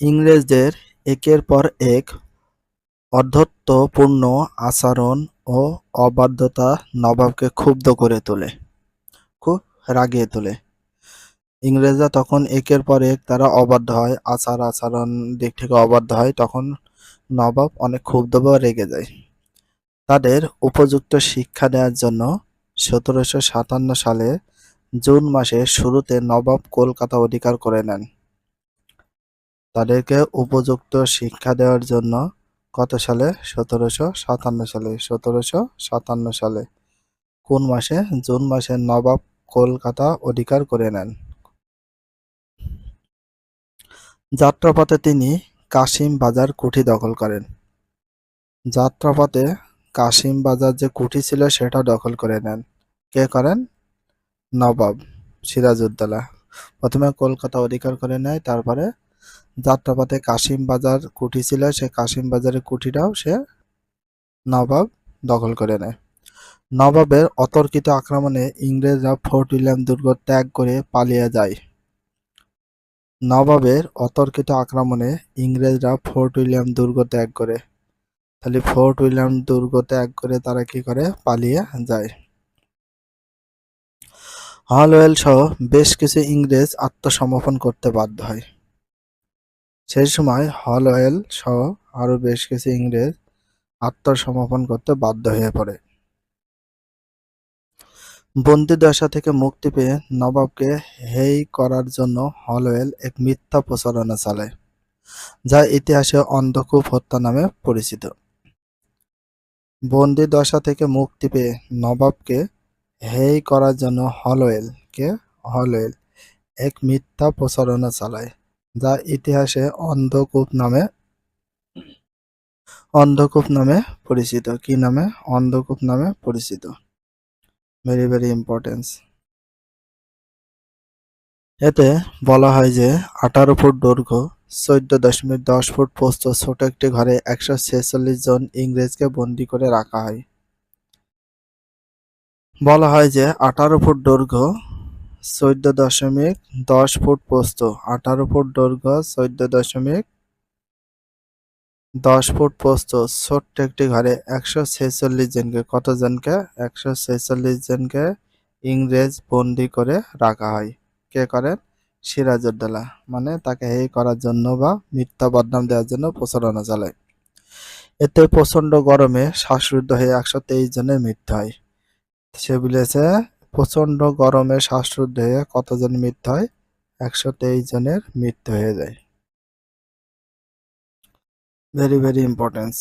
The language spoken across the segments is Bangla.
ইংরেজদের একের পর এক অধ্যত্বপূর্ণ আচরণ ও অবাধ্যতা নবাবকে ক্ষুব্ধ করে তোলে, খুব রাগিয়ে তোলে। ইংরেজরা তখন একের পর এক তারা অবাধ্য হয়, আচার আচরণ দিক থেকে অবাধ্য হয়, তখন নবাব অনেক ক্ষুব্ধ বা রেগে যায়। তাদের উপযুক্ত শিক্ষা দেওয়ার জন্য সতেরোশো সাতান্ন সালে জুন মাসের শুরুতে নবাব কলকাতা অধিকার করে নেন। তাদেরকে উপযুক্ত শিক্ষা দেওয়ার জন্য কত সালে? সতেরোশো সাতান্ন সালে। সতেরোশো সাতান্ন সালে। কোন মাসে? জুন মাসে নবাব কলকাতা অধিকার করে নেন। যাত্রাপথে তিনি কাশিম বাজার কুঠি দখল করেন। যাত্রাপথে কাশিম বাজার যে কুঠি ছিল সেটা দখল করে নেন। কে করেন? নবাব সিরাজউদ্দৌলা। প্রথমে কলকাতা অধিকার করে নেয়, তারপরে যাত্রাপথে কাশিম বাজার কুঠি ছিল, সে কাশিম বাজারের কুঠিটাও সে নবাব দখল করে নেয়। নবাবের অতর্কিত আক্রমণে ইংরেজরা ফোর্ট উইলিয়াম দুর্গ ত্যাগ করে পালিয়ে যায়। নবাবের অতর্কিত আক্রমণে ইংরেজরা ফোর্ট উইলিয়াম দুর্গ ত্যাগ করে। তাহলে ফোর্ট উইলিয়াম দুর্গ ত্যাগ করে তারা কি করে? পালিয়ে যায়। হলওয়েল সহ বেশ কিছু ইংরেজ আত্মসমর্পণ করতে বাধ্য হয়। সেই সময় হলওয়েল সহ আরও বেশ কিছু ইংরেজ আত্মসমর্পণ করতে বাধ্য হয়ে পড়ে। বন্দি দশা থেকে মুক্তি পেয়ে নবাবকে হেই করার জন্য হলওয়েল এক মিথ্যা প্রচারণা চালায়, যা ইতিহাসে অন্ধকূপ হত্যা নামে পরিচিত। বন্দি দশা থেকে মুক্তি পেয়ে নবাবকে হেই করার জন্য হলওয়েলকে হলওয়েল এক মিথ্যা প্রচারণা চালায়। যা ইতিহাসে অন্ধকূপ নামে অন্ধকূপ নামে পরিচিত। কি নামে? অন্ধকূপ নামে পরিচিত। ভেরি ভেরি ইম্পর্টেন্স এতে বলা হয় যে আঠারো ফুট দৈর্ঘ্য, চোদ্দ দশমিক দশ ফুট পোস্ত, ছোট একটি ঘরে একশো ছেচল্লিশ জন ইংরেজকে বন্দি করে রাখা হয়। বলা হয় যে আঠারো ফুট দৈর্ঘ্য চোদ্দ দশমিক দশ ফুট প্রস্থ, আঠারো ফুট দৈর্ঘ্য চোদ্দ দশমিক দশ ফুট প্রস্থ, ছোট্ট একটি ঘরে একশো ছেচল্লিশ জনকে কতজনকে একশো ছেচল্লিশ জনকে ইংরেজ বন্দি করে রাখা হয়। কে করেন? সিরাজউদ্দৌলা। মানে তাকে হেয় করার জন্য বা মিথ্যা বদনাম দেওয়ার জন্য প্রচারণা চালায়। এতে প্রচণ্ড গরমে শ্বাসরুদ্ধ হয়ে একশো তেইশ জনের মৃত্যু হয়। সে বলেছে প্রচণ্ড গরমে শ্বাসরুদ্ধ হয়ে কতজন মৃত্যু হয়? একশো তেইশ জনের মৃত্যু হয়ে যায়। ভেরি ভেরি ইম্পর্টেন্স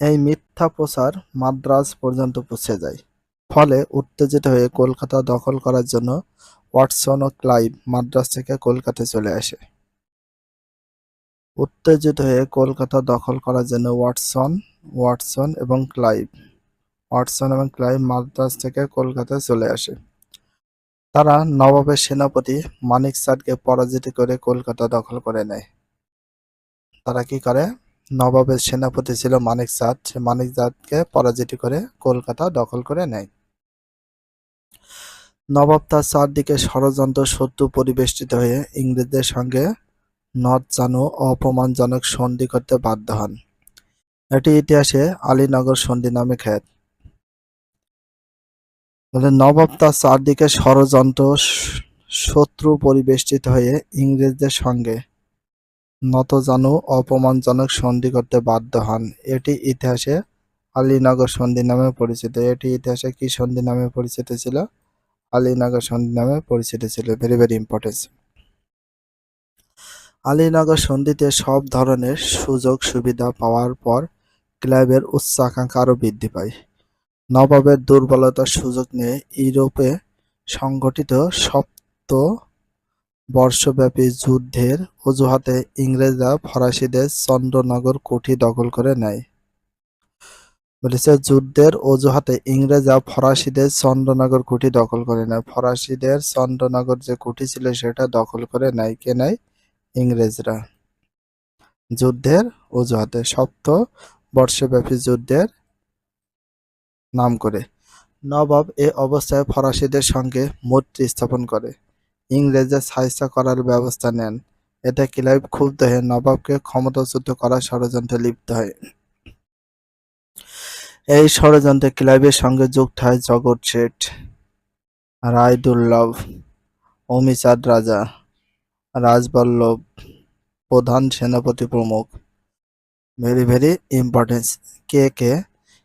এই মিথ্যা প্রচার মাদ্রাজ পর্যন্ত পৌঁছে যায়। ফলে উত্তেজিত হয়ে কলকাতা দখল করার জন্য ওয়াটসন ও ক্লাইভ মাদ্রাজ থেকে কলকাতায় চলে আসে। উত্তেজিত হয়ে কলকাতা দখল করার জন্য ওয়াটসন ওয়াটসন এবং ক্লাইভ ওয়াটসন এবং ক্লাইভ মাদ্রাজ থেকে কলকাতায় চলে আসে। তারা নবাবের সেনাপতি মানিক সাদকে পরাজিত করে কলকাতা দখল করে নেয়। তারা কি করে? নবাবের সেনাপতি ছিল মানিক চাঁদ সে মানিক চাঁদকে পরাজিত করে কলকাতা দখল করে নেয়। নবাব তার চারদিকে ষড়যন্ত্র শত্রু পরিবেষ্টিত হয়ে ইংরেজদের সঙ্গে নদ জানু অপমানজনক সন্ধি করতে বাধ্য হন। এটি ইতিহাসে আলীনগর সন্ধি নামে খ্যাত। বলে নবাব তার চারদিকে ষড়যন্ত্র শত্রু পরিবেষ্টিত হয়ে ইংরেজদের সঙ্গে নত নতজানু অপমানজনক সন্ধি করতে বাধ্য হন। এটি ইতিহাসে আলীনগর সন্ধি নামে পরিচিত। এটি ইতিহাসে কি সন্ধি নামে পরিচিত ছিল? আলীনগর সন্ধি নামে পরিচিত ছিল। ভেরি ভেরি ইম্পর্টেন্ট আলীনগর সন্ধিতে সব ধরনের সুযোগ সুবিধা পাওয়ার পর ক্লাবের উচ্চাকাঙ্ক্ষা আরও বৃদ্ধি পায়। নবাবের দুর্বলতার সুযোগ নিয়ে ইউরোপে সংগঠিত সপ্ত বর্ষব্যাপী যুদ্ধের অজুহাতে ইংরেজরা ফরাসিদের চন্দ্রনগর কুঠি দখল করে নেয়। বলেছে, যুদ্ধের অজুহাতে ইংরেজরা ফরাসিদের চন্দ্রনগর কুঠি দখল করে নেয়। ফরাসিদের চন্দ্রনগর যে কুঠি ছিল সেটা দখল করে নেয় কে নেয়? ইংরেজরা। যুদ্ধের অজুহাতে সপ্ত বর্ষব্যাপী যুদ্ধের নাম করে। নবাব এ অবস্থায় ফরাসিদের সঙ্গে মৈত্রী স্থাপন করে। ইংরেজদের সাহায্য করার ব্যবস্থা নেন। এতে ক্লাইভ ক্ষুব্ধ হয়ে নবাবকে ক্ষমতাচ্যুত করার ষড়যন্ত্রে লিপ্ত হয়। এই ষড়যন্ত্রে ক্লাইভের সঙ্গে যুক্ত হয় জগৎ শেঠ, রায়দুল্লভ, অমিচাঁদ রাজা, রাজবল্লভ, প্রধান সেনাপতি প্রমুখ। Very very importance. কে কে?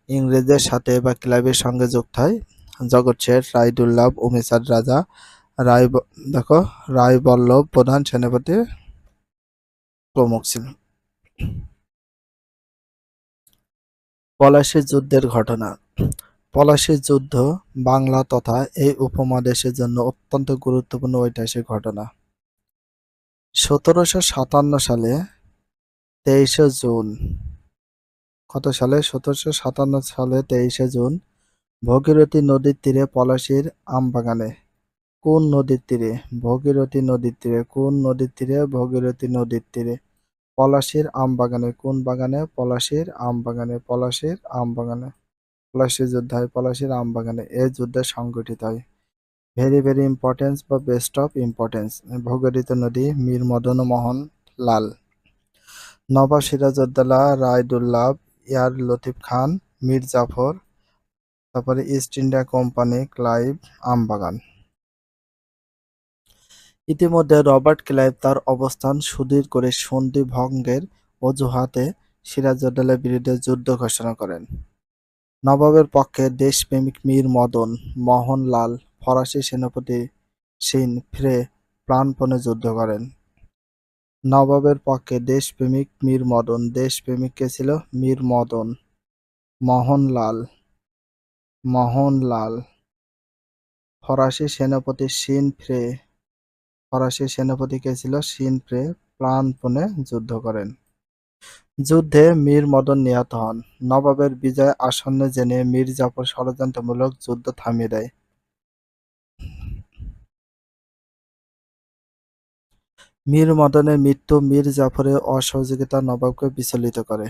ইংরেজদের সাথে বা ক্লাবের সঙ্গে যুক্ত হয়। জগৎ শেঠ রায়দুল্লভ অমিচাঁদ রাজা, রায় দেখো রায়বল্লভ প্রধান সেনাপতি প্রমুখ ছিল পলাশী যুদ্ধের ঘটনা। পলাশী যুদ্ধ বাংলা তথা এই উপমহাদেশের জন্য অত্যন্ত গুরুত্বপূর্ণ ঐতিহাসিক ঘটনা। সতেরোশো সাতান্ন সালে তেইশে জুন কত সালে? সতেরোশো সাতান্ন সালে তেইশে জুন। ভগীরথী নদীর তীরে পলাশীর আমবাগানে। কোন নদীর তীরে? ভগীরথী নদীর তীরে। কোন নদীর তীরে? ভগীরথী নদীর তীরে। পলাশীর আম বাগানে কোন বাগানে? পলাশীর আম বাগানে পলাশীর আম বাগানে পলাশীর যুদ্ধ হয়, পলাশীর আম বাগানে এই যুদ্ধে সংগঠিত হয়। ভেরি ভেরি ইম্পর্টেন্স বা বেস্ট অফ ইম্পর্টেন্স ভগীরথী নদী মীর মদন মোহন লাল নবাব সিরাজউদ্দৌলা রায়দুল্লাভ ইয়ার লতিফ খান, মীর জাফর, তারপরে ইস্ট ইন্ডিয়া কোম্পানি ক্লাইভ আমবাগান। ইতিমধ্যে রবার্ট ক্লাইভ তার অবস্থান সুদীর করে সন্ধি ভঙ্গের অজুহাতে সিরাজউদ্দৌলার বিরুদ্ধে যুদ্ধ ঘোষণা করেন। নবাবের পক্ষে দেশপ্রেমিক মীর মদন, মোহনলাল, ফরাসি সেনাপতি সিন ফ্রে প্রাণপণে যুদ্ধ করেন। নবাবের পক্ষে দেশপ্রেমিক মীর মদন দেশপ্রেমিক কে ছিল মীর মদন, মোহনলাল মোহনলাল। ফরাসি সেনাপতি সিন ফ্রে, ফরাসি সেনাপতি কে ছিল সিন ফ্রে প্রাণপণে যুদ্ধ করেন। যুদ্ধে মীর মদন নিহত হন। নবাবের বিজয় আসন্ন জেনে মীর জাফর ষড়যন্ত্রমূলক যুদ্ধ থামিয়ে দেয়। মীর মদনের মৃত্যু মীর জাফরের অসহযোগিতা নবাবকে বিচলিত করে।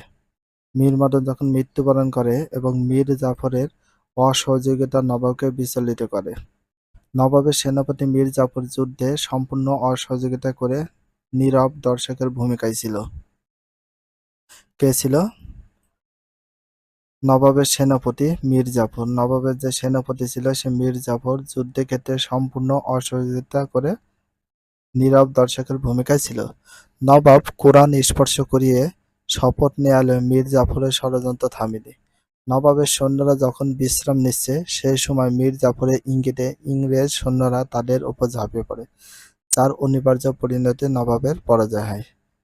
মীর মদন যখন মৃত্যুবরণ করে এবং মীর জাফরের অসহযোগিতা নবাবকে বিচলিত করে। নবাবের সেনাপতি মীর জাফর যুদ্ধে সম্পূর্ণ অসহযোগিতা করে নীরব দর্শকের ভূমিকায় ছিল। কে ছিল? নবাবের সেনাপতি মীর জাফর। নবাবের যে সেনাপতি ছিল সে মীর জাফর যুদ্ধে ক্ষেত্রে সম্পূর্ণ অসহযোগিতা করে নীরব দর্শকের ভূমিকায় ছিল। নবাব কোরআন স্পর্শ করিয়ে শপথ নেয়ালে মীর জাফরের ষড়যন্ত্র থামিনি নবাবের সৈন্যরা যখন বিশ্রাম নিচ্ছে সেই সময় মীর জাফরের ইঙ্গিতে ইংরেজ সৈন্যরা তাদের উপর ঝাঁপিয়ে পড়ে তার অনিবার্য পরিণতি নবাবের পরাজয় হয়।